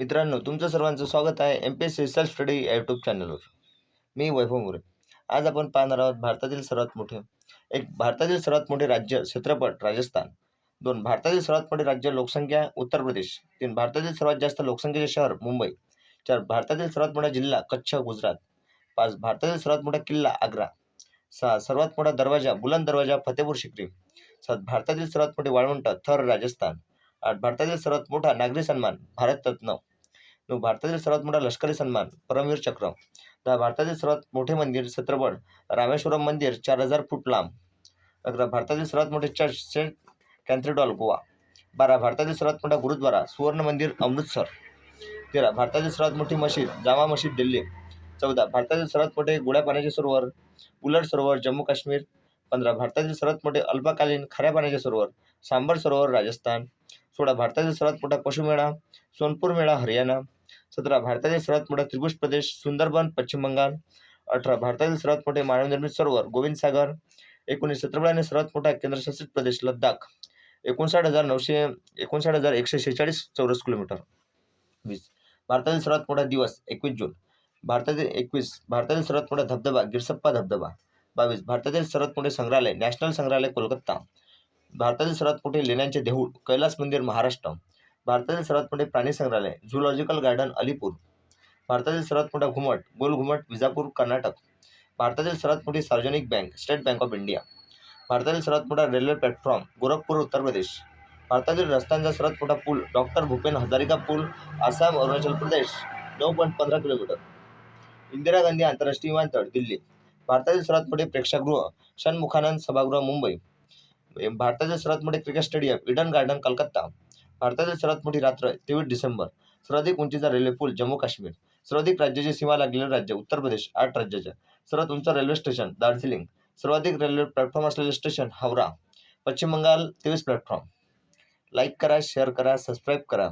मित्रांनो तुमचं सर्वांचं स्वागत आहे M P S C self study या यूट्यूब चॅनलवर मी वैभव मोरे. आज आपण पाहणार आहोत भारतातील सर्वात मोठे एक भारतातील सर्वात मोठे राज्य क्षेत्रपट राजस्थान. दोन भारतातील सर्वात मोठे राज्य लोकसंख्या उत्तर प्रदेश. तीन भारतातील सर्वात जास्त लोकसंख्येचे शहर मुंबई. चार भारतातील सर्वात मोठा जिल्हा कच्छ गुजरात. पाच भारतातील सर्वात मोठा किल्ला आग्रा. सहा सर्वात मोठा दरवाजा बुलंद दरवाजा फतेपूर शिक्री. सात भारतातील सर्वात मोठे वाळवंट थर राजस्थान. आठ भारतातील सर्वात मोठा नागरी सन्मान भारतरत्न नऊ भारतातील सर्वात मोठा लष्करी सन्मान परमवीर चक्र. दहा भारतातील सर्वात मोठे मंदिर छत्रपड रामेश्वरम मंदिर चार हजार फूट लांब. अकरा भारतातील सर्वात मोठे चर्च सेंट कॅन्थ्रिडॉल गोवा. बारा भारतातील सर्वात मोठा गुरुद्वारा सुवर्ण मंदिर अमृतसर. तेरा भारतातील सर्वात मोठी मशीद जामा मशीद दिल्ली. चौदा भारतातील सर्वात मोठे गोड्या पाण्याचे सरोवर उलट सरोवर जम्मू काश्मीर. पंधरा भारतातील सर्वात मोठे अल्पकालीन खाऱ्या पाण्याचे सरोवर सांबर सरोवर राजस्थान. सोळा भारतातील सर्वात मोठा पशुमेळा सोनपूर मेळा हरियाणा. सतरा भारतातील सर्वात मोठा त्रिभुज प्रदेश सुंदरबन पश्चिम बंगाल. अठरा भारतातील सर्वात मोठे मानवनिर्मित सरोवर गोविंद सागर. एकोणीस सत्रबळाने सर्वात मोठा केंद्रशासित प्रदेश लद्दाख. एकोणसाठ हजार नऊशे एकोणसाठ हजार एकशे शेहेचाळीस चौरस किलोमीटर. वीस भारतातील सर्वात मोठा दिवस एकवीस जून. भारतातील एकवीस भारतातील सर्वात मोठा धबधबा गिरसप्पा धबधबा. बावीस भारतातील सर्वात मोठे संग्रहालय नॅशनल संग्रहालय कोलकाता. भारतातील सर्वात मोठे लेण्यांचे देऊळ कैलास मंदिर महाराष्ट्र. भारतातील सर्वात मोठे प्राणी संग्रहालय झुलॉजिकल गार्डन अलीपूर. भारतातील सर्वात मोठा घुमट गोल घुमट विजापूर कर्नाटक. भारतातील सर्वात मोठी सार्वजनिक bank State Bank of India. भारतातील सर्वात मोठा रेल्वे प्लॅटफॉर्म गोरखपूर उत्तर प्रदेश. भारतातील रस्त्यांचा सर्वात मोठा पूल डॉक्टर भूपेन हजारिका पूल आसाम अरुणाचल प्रदेश नऊ पॉईंट पंधरा किलोमीटर. इंदिरा गांधी आंतरराष्ट्रीय विमानतळ दिल्ली. भारतातील सर्वात मोठे प्रेक्षागृह षणमुखानंद सभागृह मुंबई. भारतातील सर्वात मोठे cricket stadium Eden Garden Calcutta. भारतातील सर्वात मोठी रात्र तेवीस डिसेंबर. सर्वाधिक उंचीचा रेल्वे पूल जम्मू काश्मीर. सर्वाधिक राज्याची सीमा लागलेले राज्य उत्तर प्रदेश आठ राज्याच्या. सर्वात उंच रेल्वे स्टेशन दार्जिलिंग. सर्वाधिक रेल्वे प्लॅटफॉर्म असलेले स्टेशन हावरा पश्चिम बंगाल तेवीस प्लॅटफॉर्म लाईक करा शेअर करा सबस्क्राईब करा.